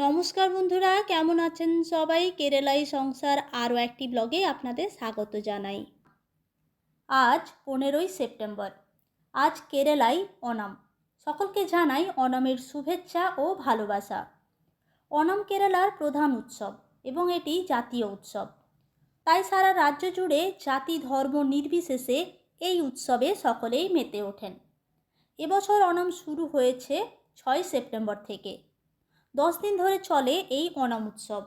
নমস্কার বন্ধুরা, কেমন আছেন সবাই? কেরালাই সংসার আরও একটি ব্লগে আপনাদের স্বাগত জানাই। আজ পনেরোই সেপ্টেম্বর। আজ কেরালায় অনাম। সকলকে জানাই অনামের শুভেচ্ছা ও ভালোবাসা। অনাম কেরালার প্রধান উৎসব এবং এটি জাতীয় উৎসব। তাই সারা রাজ্য জুড়ে জাতি, ধর্ম নির্বিশেষে এই উৎসবে সকলেই মেতে ওঠেন। এবছর অনাম শুরু হয়েছে ছয় সেপ্টেম্বর থেকে। দশ দিন ধরে চলে এই অনাম উৎসব।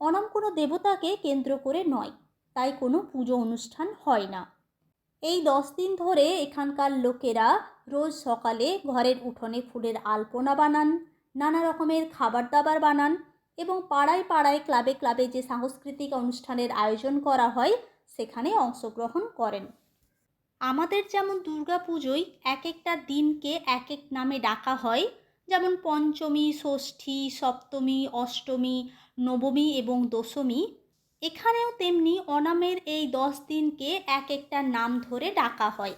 অনাম কোনো দেবতাকে কেন্দ্র করে নয়, তাই কোনো পুজো অনুষ্ঠান হয় না। এই দশ দিন ধরে এখানকার লোকেরা রোজ সকালে ঘরের উঠোনে ফুলের আলপনা বানান, নানা রকমের খাবার দাবার বানান এবং পাড়ায় পাড়ায়, ক্লাবে ক্লাবে যে সাংস্কৃতিক অনুষ্ঠানের আয়োজন করা হয়, সেখানে অংশগ্রহণ করেন। আমাদের যেমন দুর্গা পুজোয় এক একটা দিনকে এক এক নামে ডাকা হয় যেমন পঞ্চমী, ষষ্ঠী, সপ্তমী, অষ্টমী, নবমী এবং দশমী। এখানেও তেমনি অনামের এই দশ দিনকে এক একটা নাম ধরে ডাকা হয়।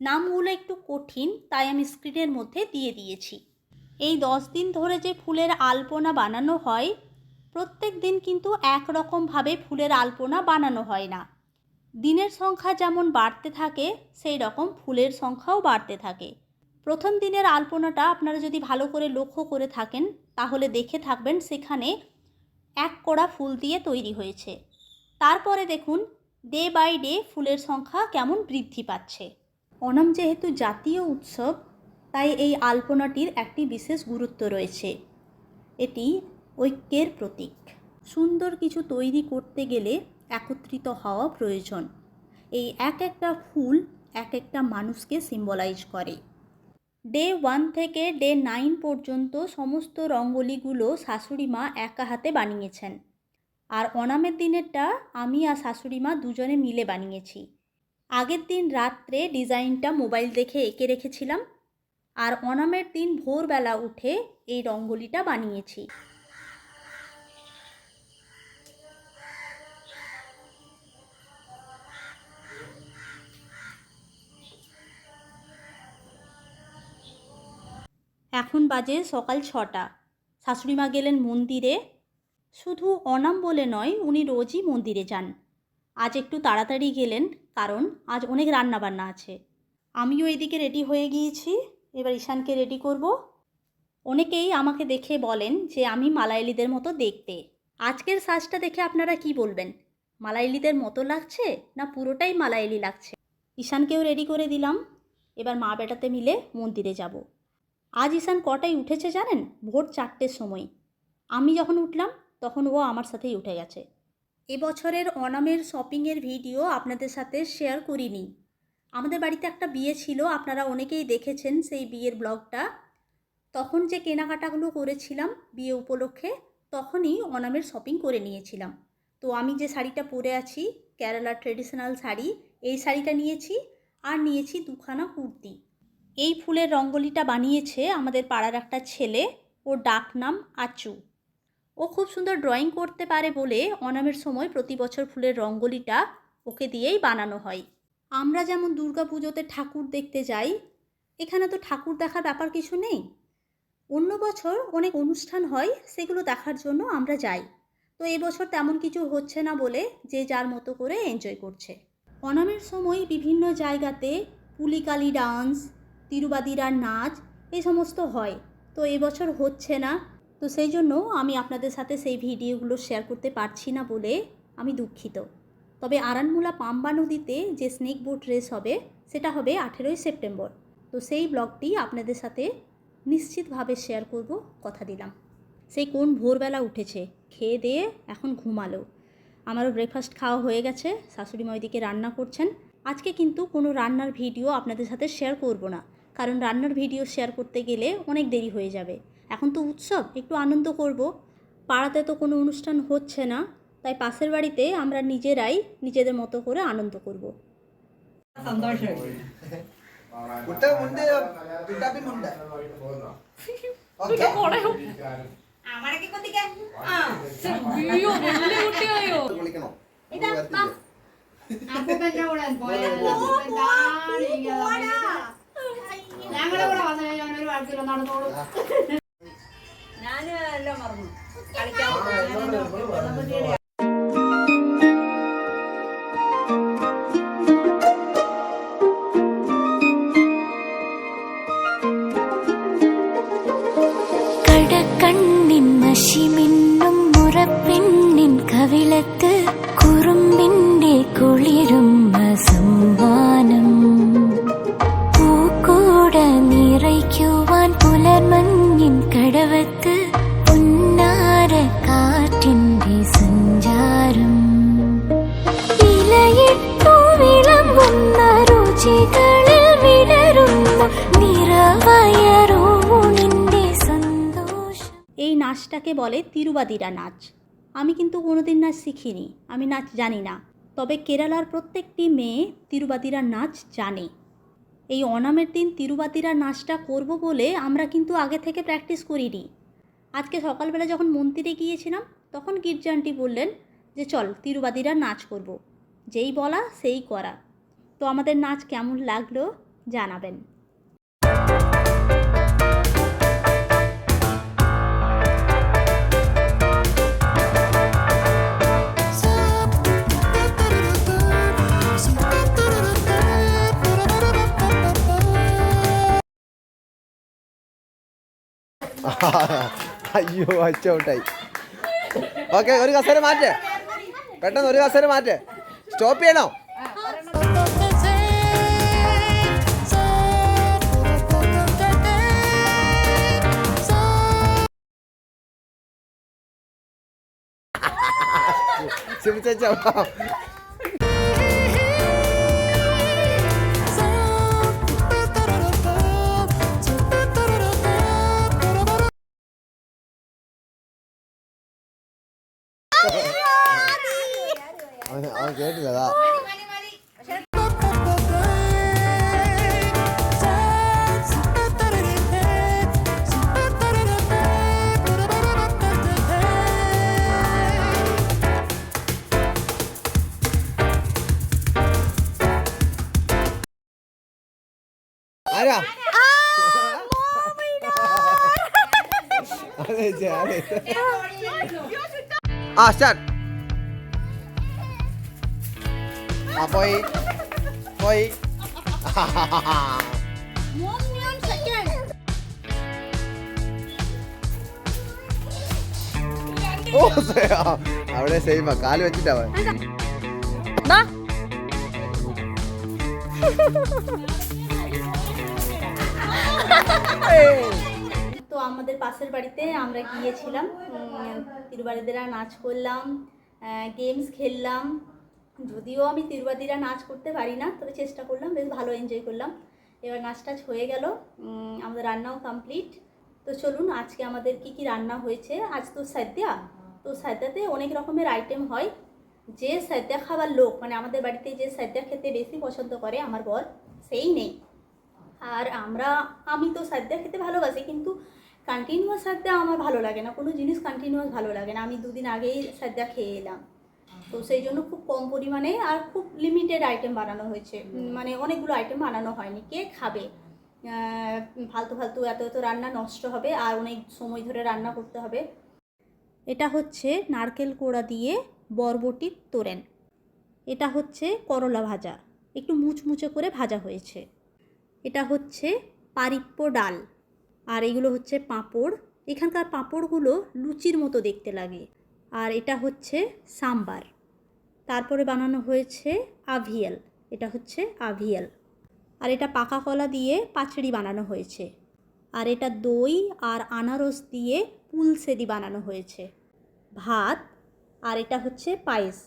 নামগুলো একটু কঠিন, তাই আমি স্ক্রিনের মধ্যে দিয়ে দিয়েছি। এই দশ দিন ধরে যে ফুলের আলপনা বানানো হয়, প্রত্যেক দিন কিন্তু একরকমভাবে ফুলের আলপনা বানানো হয় না। দিনের সংখ্যা যেমন বাড়তে থাকে সেই রকম ফুলের সংখ্যাও বাড়তে থাকে। প্রথম দিনের আলপনাটা আপনারা যদি ভালো করে লক্ষ্য করে থাকেন, তাহলে দেখে থাকবেন সেখানে এক কড়া ফুল দিয়ে তৈরি হয়েছে। তারপরে দেখুন ডে বাই ডে ফুলের সংখ্যা কেমন বৃদ্ধি পাচ্ছে। অনাম যেহেতু জাতীয় উৎসব, তাই এই আলপনাটির একটি বিশেষ গুরুত্ব রয়েছে। এটি ঐক্যের প্রতীক। সুন্দর কিছু তৈরি করতে গেলে একত্রিত হওয়া প্রয়োজন। এই এক একটা ফুল এক একটা মানুষকে সিম্বলাইজ করে। ডে ওয়ান থেকে ডে নাইন পর্যন্ত সমস্ত রঙ্গোলিগুলো শাশুড়ি মা একা হাতে বানিয়েছেন। আর অনামের দিনেরটা আমি আর শাশুড়ি মা দুজনে মিলে বানিয়েছি। আগের দিন রাত্রে ডিজাইনটা মোবাইল দেখে এঁকে রেখেছিলাম। আর অনামের দিন ভোরবেলা উঠে এই রঙ্গোলিটা বানিয়েছি। এখন বাজে সকাল ছটা। শাশুড়ি মা গেলেন মন্দিরে। শুধু অনাম বলে নয়, উনি রোজই মন্দিরে যান। আজ একটু তাড়াতাড়ি গেলেন, কারণ আজ অনেক রান্না বান্না আছে। আমিও এদিকে রেডি হয়ে গিয়েছি। এবার ঈশানকে রেডি করব। অনেকেই আমাকে দেখে বলেন যে আমি মালায়ালিদের মতো দেখতে। আজকের সাজটা দেখে আপনারা কি বলবেন? মালায়ালিদের মতো লাগছে না পুরোটাই মালায়ালি লাগছে? ঈশানকেও রেডি করে দিলাম। এবার মা বেটাতে মিলে মন্দিরে যাব। আজ ঈশান কটায় উঠেছে জানেন? ভোর চারটের সময়। আমি যখন উঠলাম, তখন ও আমার সাথেই উঠে গেছে। এবছরের অনামের শপিংয়ের ভিডিও আপনাদের সাথে শেয়ার করিনি। আমাদের বাড়িতে একটা বিয়ে ছিল, আপনারা অনেকেই দেখেছেন সেই বিয়ের ব্লগটা। তখন যে কেনাকাটাগুলো করেছিলাম বিয়ে উপলক্ষে, তখনই অনামের শপিং করে নিয়েছিলাম। তো আমি যে শাড়িটা পরে আছি কেরালার ট্রেডিশনাল শাড়ি, এই শাড়িটা নিয়েছি, আর নিয়েছি দুখানা কুর্তি। এই ফুলের রঙ্গোলিটা বানিয়েছে আমাদের পাড়ার একটা ছেলে। ওর ডাক নাম আচু। ও খুব সুন্দর ড্রয়িং করতে পারে বলে অনামের সময় প্রতি বছর ফুলের রঙ্গোলিটা ওকে দিয়েই বানানো হয়। আমরা যেমন দুর্গা পুজোতে ঠাকুর দেখতে যাই, এখানে তো ঠাকুর দেখার ব্যাপার কিছু নেই। অন্য বছর অনেক অনুষ্ঠান হয়, সেগুলো দেখার জন্য আমরা যাই। তো এবছর তেমন কিছু হচ্ছে না বলে যে যার মতো করে এনজয় করছে। অনামের সময় বিভিন্ন জায়গাতে পুলিকালি ডান্স তিরুবাদিরার নাচ এই সমস্ত হয়। তো এবছর হচ্ছে না। তো সেই জন্য আমি আপনাদের সাথে সেই ভিডিওগুলো শেয়ার করতে পারছি না বলে আমি দুঃখিত। তবে আরানমুলা পাম্বা নদীতে যে স্নেক বোট রেস হবে, সেটা হবে আঠেরোই সেপ্টেম্বর। তো সেই ব্লগটি আপনাদের সাথে নিশ্চিতভাবে শেয়ার করব, কথা দিলাম। সেই কোন ভোরবেলা উঠেছে? খেয়ে দিয়ে এখন ঘুমালো। আমারও ব্রেকফাস্ট খাওয়া হয়ে গেছে, শাশুড়ি মা ওইদিকে রান্না করছেন। আজকে কিন্তু কোনো রান্নার ভিডিও আপনাদের সাথে শেয়ার করব না। কারণ রান্নার ভিডিও শেয়ার করতে গেলে অনেক দেরি হয়ে যাবে। এখন তো উৎসব একটু আনন্দ করব। পাড়াতে তো কোনো অনুষ্ঠান হচ্ছে না তাই পাশের বাড়িতে আমরা নিজেরাই নিজেদের মতো করে আনন্দ করব। এটা ഞങ്ങളെ കൂടെ ഒരു എല്ലാം മറന്നു. കളിക്കാൻ নাচটাকে বলে তিরুবাদিরা নাচ। আমি কিন্তু কোনোদিন নাচ শিখিনি, আমি নাচ জানি না। তবে কেরালার প্রত্যেকটি মেয়ে তিরুবাদিরা নাচ জানে। এই অনামের দিন তিরুবাদিরা নাচটা করব বলে আমরা কিন্তু আগে থেকে প্র্যাকটিস করিনি। আজকে সকালবেলা যখন মন্দিরে গিয়েছিলাম, তখন গির্জানটি বললেন যে, চল, তিরুবাদিরা নাচ করব। যেই বলা, সেই করা। তো আমাদের নাচ কেমন লাগল জানাবেন। അയ്യോ അച്ചോട്ടായി. ഓക്കെ ഒരു കസേര മാറ്റ്. പെട്ടെന്ന് ഒരു കസേര മാറ്റ്. സ്റ്റോപ്പ് ചെയ്യണോ? ശ്രമിച്ചോ అవును అవును కేటు కదా ఆరా అదే అదే ఆ స్టార్ట్ ആ പോയി പോയി ഓ സേ- ആ, അവിടെ സെയിമാ കാല് വെച്ചിട്ടാ അവൻ. তো আমাদের পাশের বাড়িতে আমরা গিয়েছিলাম উম, তিরুবাদিরা নাচ করলাম গেমস খেললাম যদিও আমি তিরুবাদিরা নাচ করতে পারি না, তবে চেষ্টা করলাম, বেশ ভালো এনজয় করলাম। এবার নাচ টাচ হয়ে গেল আমাদের রান্নাও কমপ্লিট তো চলুন, আজকে আমাদের কি কি রান্না হয়েছে? আজ তো সাদ্যা তো সাদ্যাতে অনেক রকমের আইটেম হয়। যে সাদ্যা খাবার লোক মানে আমাদের বাড়িতে যে সাদ্যা খেতে বেশি পছন্দ করে, আমার বর, সেই নেই। আর আমরা, আমি তো সাদ্যা খেতে ভালোবাসি, কিন্তু কন্টিনিউয়াস সাদ্যা আমার ভালো লাগে না। কোনো জিনিস কন্টিনিউয়াস ভালো লাগে না। আমি দুদিন আগেই সাদ্যা খেয়ে এলাম। তো সেই জন্য খুব কম পরিমাণে আর খুব লিমিটেড আইটেম বানানো হয়েছে। মানে অনেকগুলো আইটেম বানানো হয়নি। কে খাবে? ফালতু ফালতু এত এত রান্না নষ্ট হবে আর অনেক সময় ধরে রান্না করতে হবে। এটা হচ্ছে নারকেল কোড়া দিয়ে বরবটির তোরেন। এটা হচ্ছে করলা ভাজা। একটু মুচমুচে করে ভাজা হয়েছে। এটা হচ্ছে পারিপ্য ডাল। আর এগুলো হচ্ছে পাঁপড়। এখানকার পাঁপড়গুলো লুচির মতো দেখতে লাগে। আর এটা হচ্ছে সাম্বার। তারপরে বানানো হয়েছে আভিয়েল এটা হচ্ছে আভিয়েল আর এটা পাকা কলা দিয়ে পাচড়ি বানানো হয়েছে। আর এটা দই আর আনারস দিয়ে পুলসেদি বানানো হয়েছে। ভাত আর এটা হচ্ছে পায়েস।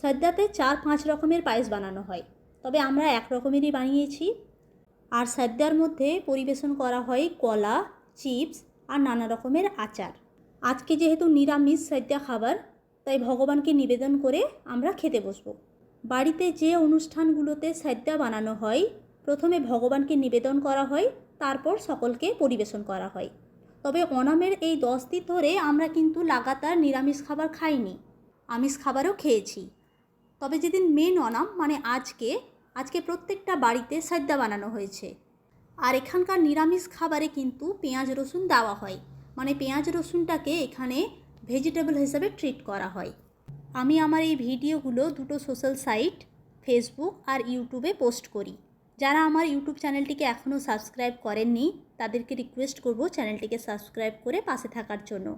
সদ্যাতে চার পাঁচ রকমের পায়েস বানানো হয়, তবে আমরা এক রকমেরই বানিয়েছি। আর সাদ্যার মধ্যে পরিবেশন করা হয় কলা, চিপস আর নানা রকমের আচার। আজকে যেহেতু নিরামিষ সাদ্যা খাবার তাই ভগবানকে নিবেদন করে আমরা খেতে বসবো। বাড়িতে যে অনুষ্ঠানগুলোতে সাদ্যা বানানো হয়, প্রথমে ভগবানকে নিবেদন করা হয়, তারপর সকলকে পরিবেশন করা হয়। তবে অনামের এই দশ দিন ধরে আমরা কিন্তু লাগাতার নিরামিষ খাবার খাইনি, আমিষ খাবারও খেয়েছি। তবে যেদিন মেন অনাম মানে আজকে আজকে প্রত্যেকটা বাড়িতে সাদ্যা বানানো হয়েছে। আর এখানকার নিরামিষ খাবারে কিন্তু পেঁয়াজ রসুন দেওয়া হয়। মানে পেঁয়াজ রসুনটাকে এখানে ভেজিটেবল হিসেবে ট্রিট করা হয়। আমি আমার এই ভিডিওগুলো দুটো সোশ্যাল সাইট, ফেসবুক আর ইউটিউবে পোস্ট করি। যারা আমার ইউটিউব চ্যানেলটিকে এখনও সাবস্ক্রাইব করেননি, তাদেরকে রিকোয়েস্ট করব চ্যানেলটিকে সাবস্ক্রাইব করে পাশে থাকার জন্য।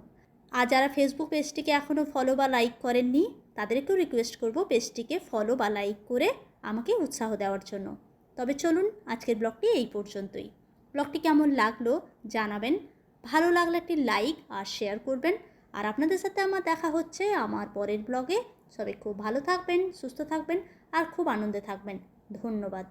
আর যারা ফেসবুক পেজটিকে এখনও ফলো বা লাইক করেননি, তাদেরকেও রিকোয়েস্ট করব পেজটিকে ফলো বা লাইক করে আমাকে উৎসাহ দেওয়ার জন্য। তবে চলুন, আজকের ব্লগটি এই পর্যন্তই। ব্লগটি কেমন লাগল জানাবেন। ভালো লাগলে একটি লাইক আর শেয়ার করবেন। আর আপনাদের সাথে আমার দেখা হচ্ছে আমার পরের ব্লগে সবাই খুব ভালো থাকবেন, সুস্থ থাকবেন আর খুব আনন্দে থাকবেন। ধন্যবাদ।